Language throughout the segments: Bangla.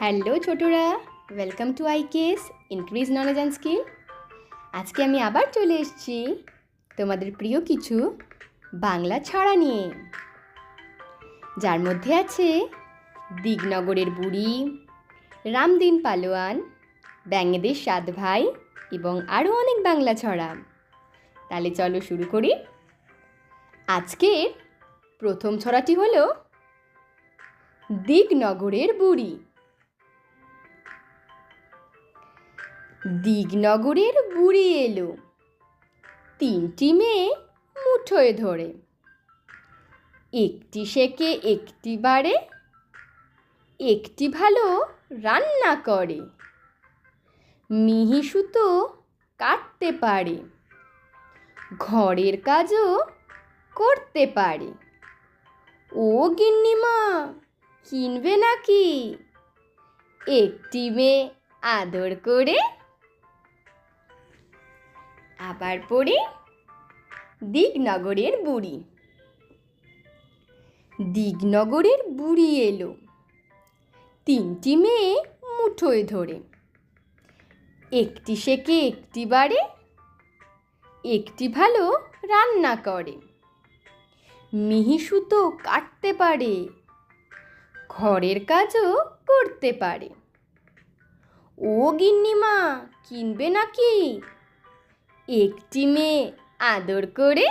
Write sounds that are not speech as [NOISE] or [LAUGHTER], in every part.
হ্যালো ছোটরা welcome to I case increase knowledge and skill আজকে আমি আবার চলে এসেছি তোমাদের প্রিয় কিছু বাংলা ছড়া নিয়ে। যার মধ্যে আছে দিগনগরের বুড়ি, রামদিন পালোয়ান, ব্যাঙেদের সাত ভাই এবং আরও অনেক বাংলা ছড়া। তাহলে চলো শুরু করি। আজকের প্রথম ছড়াটি হলো দিগনগরের বুড়ি। দিগনগরের বুড়ি এলো। তিনটি মেয়ে মুঠোয় ধরে। একটি শেখে, একটি বাড়ে, একটি ভালো রান্না করে। মিহি সুতো কাটতে পারে, ঘরের কাজও করতে পারে। ও গিন্নিমা, কিনবে নাকি? একটি মেয়ে আদর করে আবার পড়ি দিগনগরের বুড়ি। দিগনগরের বুড়ি এলো। তিনটি মেয়ে মুঠোয় ধরে। একটি শেখে, একটি বাড়ে, একটি ভালো রান্না করে। মিহি সুতো কাটতে পারে, ঘরের কাজও করতে পারে। ও গিন্নিমা, কিনবে নাকি একটি মেয়ে। আদর করে।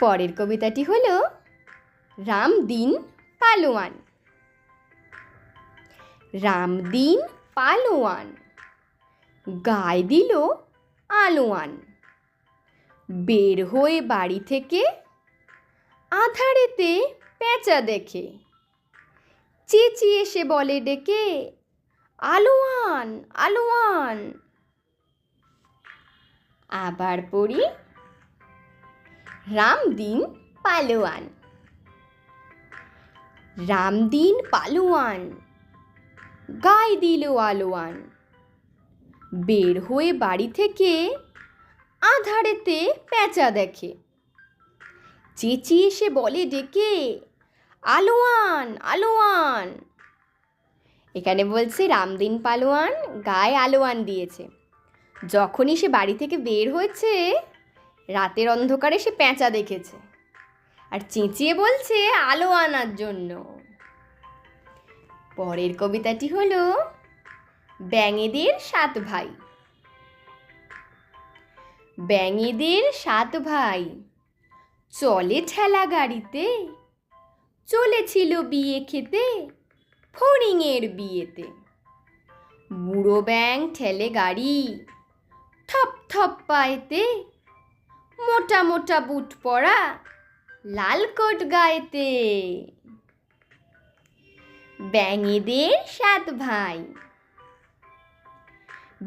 পরের কবিতাটি হলো রামদিন পালোয়ান। রামদিন পালোয়ান গায়ে দিল আলোয়ান। বের হয়ে বাড়ি থেকে আধারেতে পেঁচা দেখে। চেঁচিয়ে সে বলে, ডেকে আলোয়ান আলোয়ান আবার পড়ি রামদিন পালোয়ান। রামদিন পালোয়ান গায়ে দিল আলোয়ান। বের হয়ে বাড়ি থেকে আধারেতে পেঁচা দেখে। চেঁচিয়ে সে বলে ডেকে, আলোয়ান আলোয়ান। এখানে বলছে, রামদিন পালোয়ান গায়ে আলোয়ান দিয়েছে। যখনই সে বাড়ি থেকে বের হয়েছে, রাতের অন্ধকারে সে পেঁচা দেখেছে আর চেঁচিয়ে বলছে আলো আনার জন্য। পরের কবিতাটি হলো, ব্যাঙেদের সাত ভাই। ব্যাঙেদের সাত ভাই, চলে ঠেলা গাড়িতে, চলেছিল বিয়ে খেতে ফড়িংয়ের বিয়েতে। বুড়ো ব্যাং ঠেলে গাড়ি, থপ থপ পায়েতে, মোটা মোটা বুট পরা লাল কোট গায়েতে। ব্যাঙেদের সাত ভাই,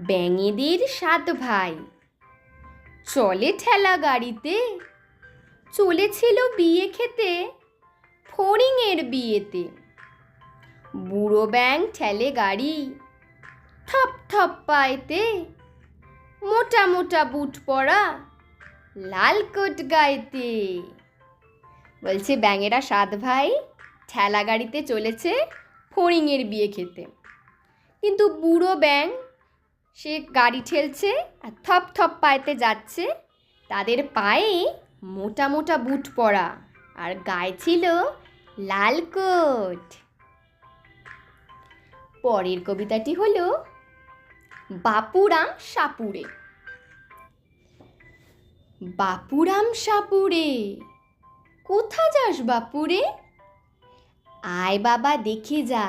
ব্যাঙেদের সাত ভাই। চলে ঠেলা গাড়িতে, চলেছিল বিয়ে খেতে, ফড়িংয়ের বিয়েতে। বুড়ো ব্যাং ঠেলে গাড়ি। থপ থপ পায়েতে মোটা মোটা বুট পরা লাল কোট গায়েতে। বলছে, ব্যাঙেরা সাত ভাই ঠেলা গাড়িতে চলেছে ফড়িংয়ের বিয়ে খেতে। কিন্তু বুড়ো ব্যাং সে গাড়ি ঠেলছে আর থপ থপ পায়েতে যাচ্ছে। তাদের পায়ে মোটা মোটা বুট পরা আর গায়ে ছিল লাল কোট। পরের কবিতাটি হলো বাপুরাম সাপুরে। বাপুরাম সাপুরে, কোথা যাস বাপুরে? আয় বাবা, দেখে যা।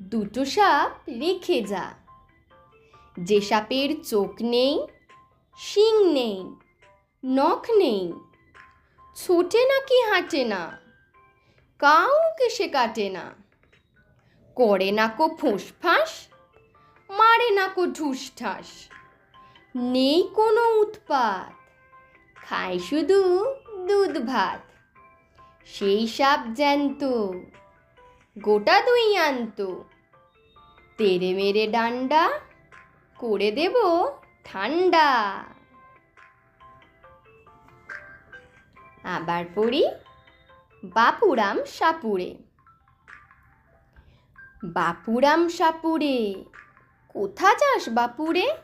দুটো সাপ রেখে যা। যে সাপের চোখ নেই, শিং নেই, নখ নেই, ছোটে না কি হাঁটে না, কাউকে সে কাটে না। করে না কো ফুঁস ফাঁস, মারে না কো ঠুস ঠাস নেই কোনো উৎপাত, খায় শুধু দুধ ভাত। সেই সাপ জ্যান্ত, গোটা দুই আনত। তেরে মেরে ডান্ডা, করে দেব ঠান্ডা। আবার পড়ি বাপুরাম সাপুরে। বাপুরাম সাপুরে। কোথা যাস বাপুরে?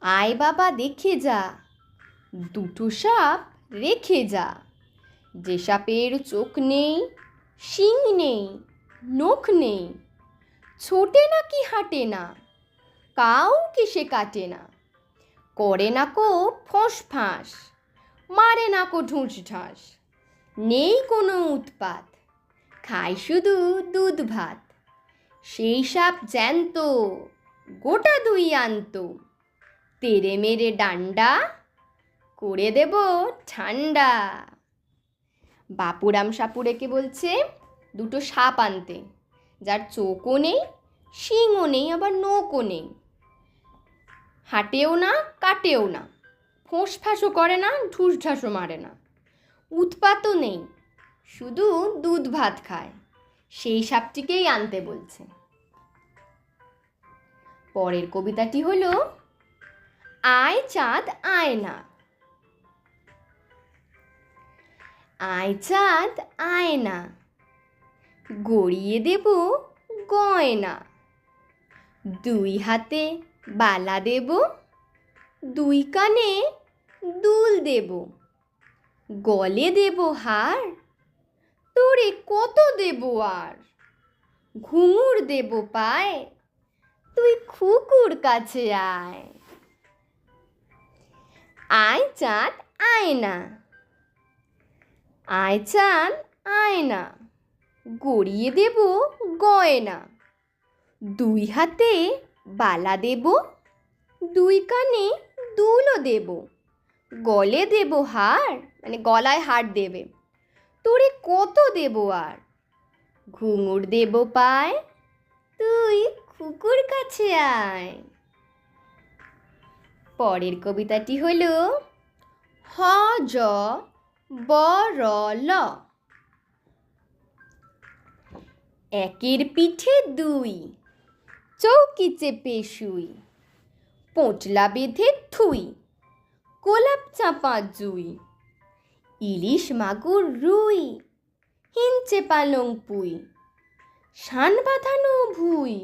আয় বাবা, দেখে যা। দুটো সাপ রেখে যা। যে সাপের চোখ নেই, শিং নেই, নখ নেই, ছোটে না কি হাঁটে না কাউ সে কাটে না। করে না কো ফোঁস ফাঁস, মারে না কো ঢুঁস ঢাস। নেই কোনো উৎপাত খায় শুধু দুধ ভাত। সেই সাপ জ্যান্ত, গোটা দুই আনত। তেরে মেরে ডান্ডা, করে দেব ঠান্ডা। বাপুরাম সাপুরেকে বলছে, দুটো সাপ আনতে। যার চোখও নেই, শিংও নেই, আবার নোকও নেই। হাঁটেও না, কাটেও না। ফোঁস ফাঁসও করে না, ঢুস ঢাসও মারে না। উৎপাতও নেই, শুধু দুধ ভাত খায়। সেই সাপটিকেই আনতে বলছে। পরের কবিতাটি হলো, আয় চাঁদ, আয় না। আয় চাঁদ, আয় না। গড়িয়ে দেব গয়না। দুই হাতে বালা দেব। দুই কানে দুল দেব। গলে দেব হার। তোরে কত দেব আর? ঘুঙুর দেব পায়, তুই খুকুর কাছে আয়। আয় চাঁদ, আয় না। আয় চাঁদ, আয় না। গড়িয়ে দেব গয়না দুই হাতে বালা দেব, দুই কানে দুলও দেব। গলে দেব হার মানে গলায় হার দেবে। তোরে কত দেব আর? ঘুঙুর দেব পায়, তুই কুকুর কাছে আয়। পরের কবিতাটি হলো, হ, জ, ব, র, ল। একের পিঠে দুই, চৌকি চেপে শুই। পোঁচলা বেঁধে থুই কোলাপ চাপা জুই। ইলিশ মাগুর রুই, হিঞ্চে পালং পুই, শান বাঁধানো ভুই,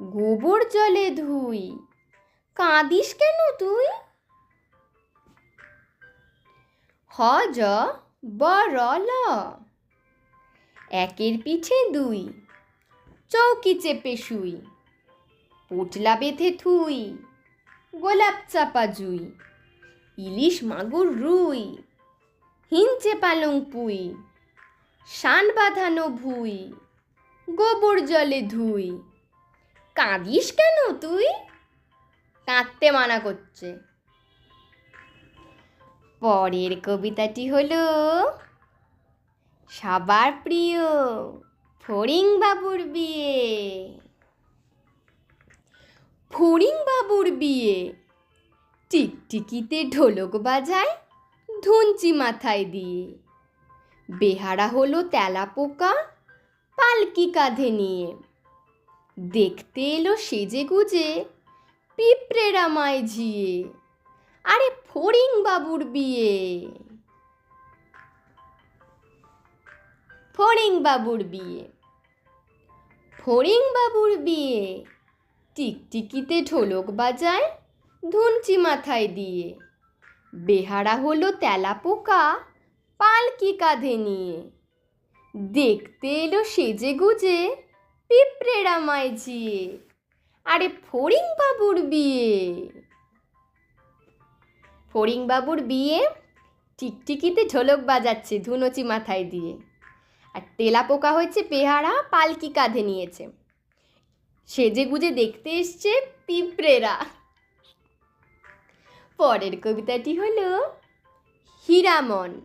গোবর জলে ধুই, কাঁদিস কেন তুই? হ জ ব র ল। একের পিছে দুই, চৌকি চেপে শুই, পোটলা বেঁধে থুই, গোলাপ চাপা জুই, ইলিশ মাগুর রুই। হিঞ্চে পালং পুই, শান বাঁধানো ভুই, গোবর জলে ধুই। কাঁদিস কেন তুই? কাঁদতে মানা করছে। পরের কবিতাটি হলো, সবার প্রিয় ফড়িং বাবুর বিয়ে। ফড়িং বাবুর বিয়ে, টিকটিকিতে ঢোলক বাজায় ধুঞ্চি মাথায় দিয়ে বেহারা হলো তেলা পোকা, পালকি কাঁধে নিয়ে। দেখতে এলো সেজে গুজে পিঁপড়েরা মায় ঝিয়ে। আরে ফড়িং বাবুর বিয়ে। ফড়িং বাবুর বিয়ে। ফড়িং বাবুর বিয়ে। টিকটিকিতে ঢোলক বাজায় ধুনচি মাথায় দিয়ে। বেহারা হলো তেলা পোকা পালকি কাঁধে নিয়ে? দেখতে এলো সেজে গুজে পিঁপড়েরা মায় ঝিয়ে আরে ফড়িং বাবুর বিয়ে। ফড়িং বাবুর বিয়ে? টিকটিকিতে ঢোলক বাজাচ্ছে ধুনোচি মাথায় দিয়ে। আর তেলা পোকা হচ্ছে পেহারা পালকি কাঁধে নিয়েছে? সেজে গুজে দেখতে এসছে পিঁপড়েরা। পরের কবিতাটি হলো হীরামন।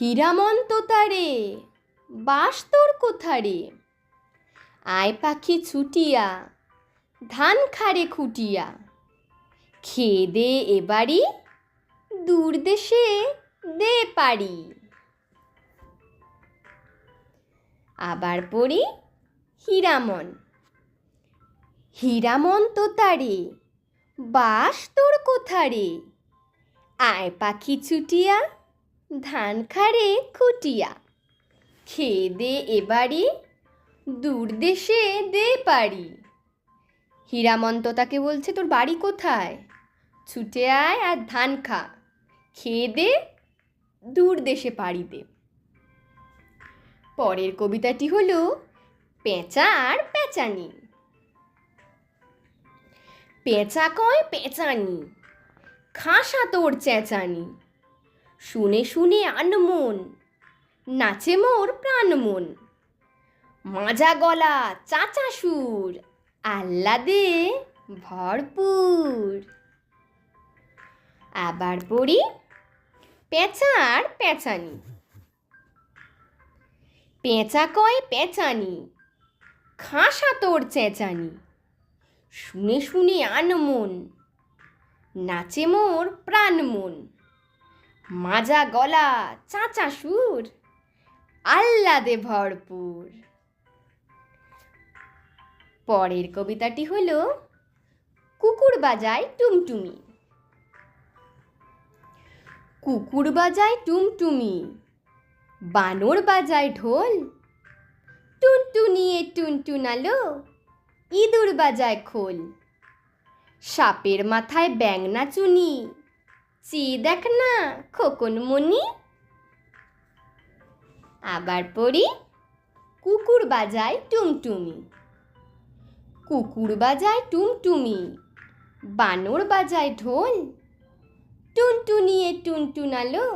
হীরামন তোতারে বাস তোর কোথারে? আয় পাখি ছুটিয়া, ধান খাড়ে খুটিয়া। খেয়ে দে এবারই, দূর দেশে দে পারি। আবার পড়ি হীরামন। হীরামন তোতারে বাস তোর কোথারে আয় পাখি ছুটিয়া, ধান খাড়ে খুটিয়া। খেয়ে দে এবারই দূর দেশে দে পারি হীরামন্ত তাকে বলছে, তোর বাড়ি কোথায়? ছুটে আয় আর ধান খা। খেয়ে দে দূর দেশে পাড়ি দে। পরের কবিতাটি হলো, পেঁচা আর পেঁচানি। পেঁচা কয় পেঁচানি, খাসা তোর চেঁচানি। শুনে শুনে আনমন নাচে মোর প্রাণ মন। মাজা গলা চাচা সুর, আহ্লাদে ভরপুর। আবার পড়ি পেঁচা আর পেঁচানি। পেঁচা কয় পেঁচানি, খাসা তোর চেঁচানি। শুনে শুনে আনমন নাচে মোর প্রাণ মন। মাজা গলা চাচা সুর, আহ্লাদে ভরপুর। পরের কবিতাটি হলো, কুকুর বাজায় টুমটুমি। কুকুর বাজায় টুমটুমি, বানর বাজায় ঢোল। টুনটুনিয়ে টুনটুনালো ইঁদুর বাজায় খোল। সাপের মাথায় ব্যাং নাচুনি চেয়ে দেখ না খোকন মনি। আবার পড়ি কুকুর বাজায় টুমটুমি। কুকুর বাজায় টুমটুমি, বানর বাজায় ঢোল। টুনটুনিয়ে টুনটুনালো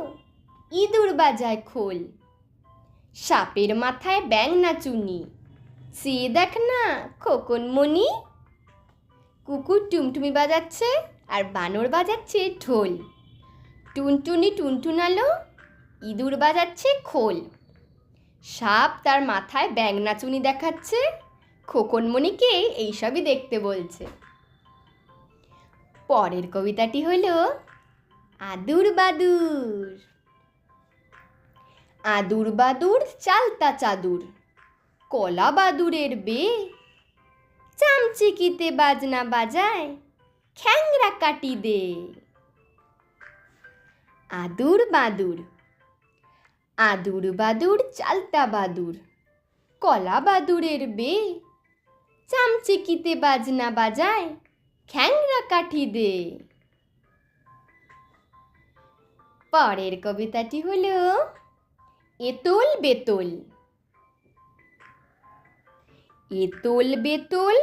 ইঁদুর বাজায় খোল। সাপের মাথায় ব্যাং নাচুনি সে দেখ না, খোকন মনি কুকুর টুমটুমি বাজাচ্ছে আর বানর বাজাচ্ছে ঢোল। টুনটুনি টুনটুনালো, ইঁদুর বাজাচ্ছে খোল। সাপ তার মাথায় ব্যাং নাচুনি দেখাচ্ছে খোকনমণিকে এইসবই দেখতে বলছে। পরের কবিতাটি হল, আদুর বাদুর। আদুর বাদুর চালতা চাদুর। কলা বাদুরের বে চামচিকিতে বাজনা বাজায়, খ্যাংরা কাটি দে আদুর বাদুর আদুর বাদুর, চালতা বাদুর, কলা বাদুরের বে চামচিকিতে বাজনা বাজায়, খ্যাংরা কাঠি দে পরের কবিতাটি হলো, এতল বেতল। এতল বেতল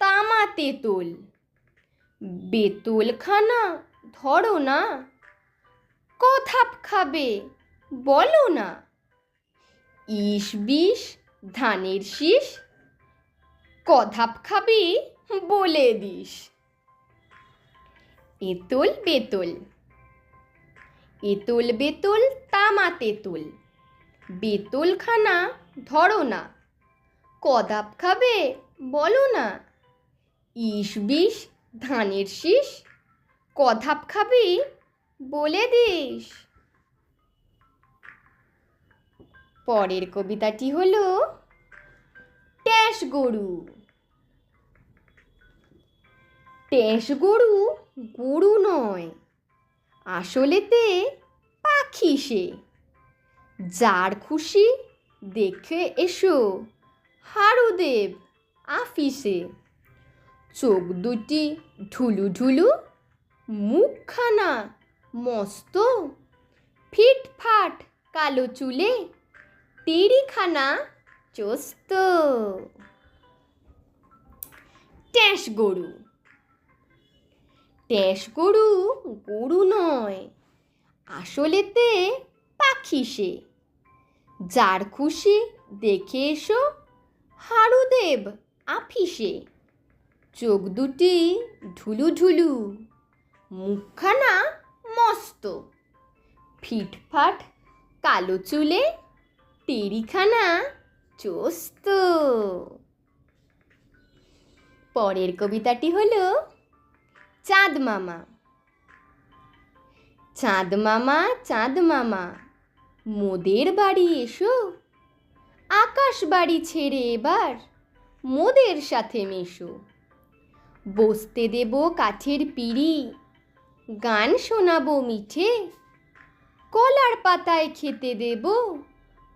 তামা তেতল খানা ধরো না, কথাপ খাবে বলো না। ইস বিষ, ধানের শীষ কধাপ খাবি বলে দিস। এতল বেতল। এতল বেতল তামা তেতল বেতলখানা ধরো না কদাপ খাবে, বলো না। ইস বিষ, ধানের শীষ কধাপ খাবি, বলে দিস। পরের কবিতাটি হলো ট্যাস গরু। ট্যাস গরু গরু নয়, আসলেতে পাখি সে। যার খুশি দেখে এসো হারুদেব, আফিসে। চোখ দুটি ঢুলু ঢুলু, মুখখানা মস্ত, ফিটফাট কালো চুলে টেরিখানা চস্ত। ট্যাস গরু। ট্যাস গরু গরু নয়, আসলেতে পাখি সে। যার খুশি দেখে এসো হারুদেব, আফিসে। চোখ দুটি ঢুলু ঢুলু মুখখানা মস্ত। ফিটফাট কালো চুলে টেরিখানা চস্ত। পরের কবিতাটি হলো চাঁদ মামা। চাঁদ মামা চাঁদ মামা, মোদের বাড়ি এসো। আকাশ বাড়ি ছেড়ে এবার মোদের সাথে মেশো। বসতে দেব কাঠের পিড়ি, গান শোনাবো মিঠে, কলার পাতায় খেতে দেব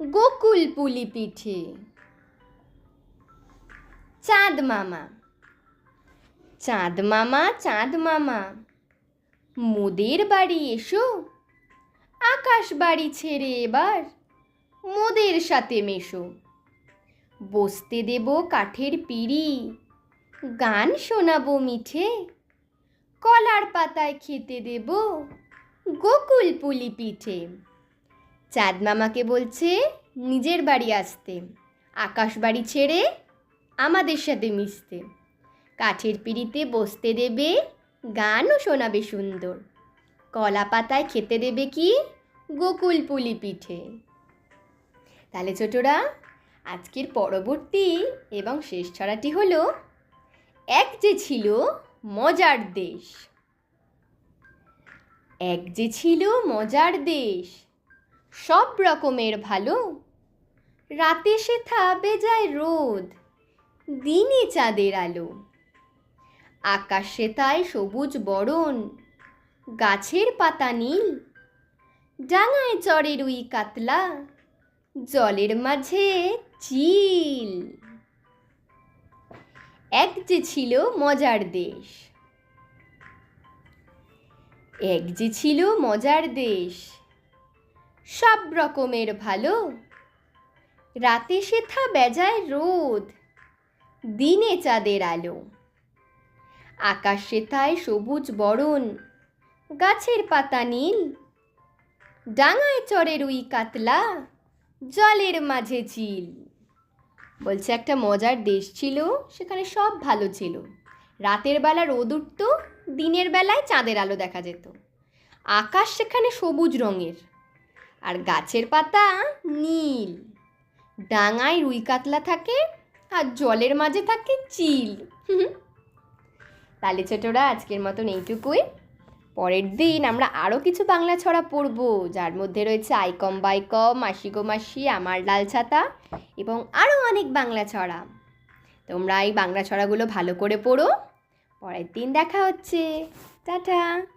গোকুল পুলি পিঠে। চাঁদ মামা চাঁদ মামা চাঁদ মামা, মোদের বাড়ি এসো আকাশ বাড়ি ছেড়ে এবার মোদের সাথে মেশো। বসতে দেব কাঠের পিড়ি, গান শোনাবো মিঠে, কলার পাতায় খেতে দেব গোকুল পুলি পিঠে। চাঁদ মামাকে বলছে নিজের বাড়ি আসতে, আকাশ বাড়ি ছেড়ে আমাদের সাথে মিশতে। কাঠের পিড়িতে বসতে দেবে, গানও শোনাবে সুন্দর। কলা পাতায় খেতে দেবে কি গোকুল পুলি পিঠে। তাহলে ছোটরা, আজকের পরবর্তী এবং শেষ ছড়াটি হলো, এক যে ছিল মজার দেশ। এক যে ছিল মজার দেশ, সব রকমের ভালো। রাতে সে থাবে যায় রোদ দিনে চাঁদের আলো। আকাশে তাই সবুজ বরণ, গাছের পাতা নীল, ডাঙায় চড়ে রুই কাতলা। জলের মাঝে চিল। এক যে ছিল মজার দেশ, এক যে ছিল মজার দেশ, সব রকমের ভালো। রাতে সেথা বেজায় রোদ, দিনে চাঁদের আলো। আকাশ সেথায় সবুজ বরণ, গাছের পাতা নীল, ডাঙায় চরের রুই কাতলা। জলের মাঝে চিল বলছে, একটা মজার দেশ ছিল, সেখানে সব ভালো ছিল। রাতের বেলা রোদ উঠত, দিনের বেলায় চাঁদের আলো দেখা যেত। আকাশ সেখানে সবুজ রঙের, আর গাছের পাতা নীল। ডাঙায় রুই কাতলা থাকে, আর জলের মাঝে থাকে চিল। [LAUGHS] তাহলে ছোটরা, আজকের মতন এইটুকুই। পরের দিন আমরা আরও কিছু বাংলা ছড়া পড়ব। যার মধ্যে রয়েছে আইকম বাইকম মাসি গো মাসি, আমার লাল ছাতা এবং আরও অনেক বাংলা ছড়া। তোমরা এই বাংলা ছড়াগুলো ভালো করে পড়ো। পরের দিন দেখা হচ্ছে। টাটা!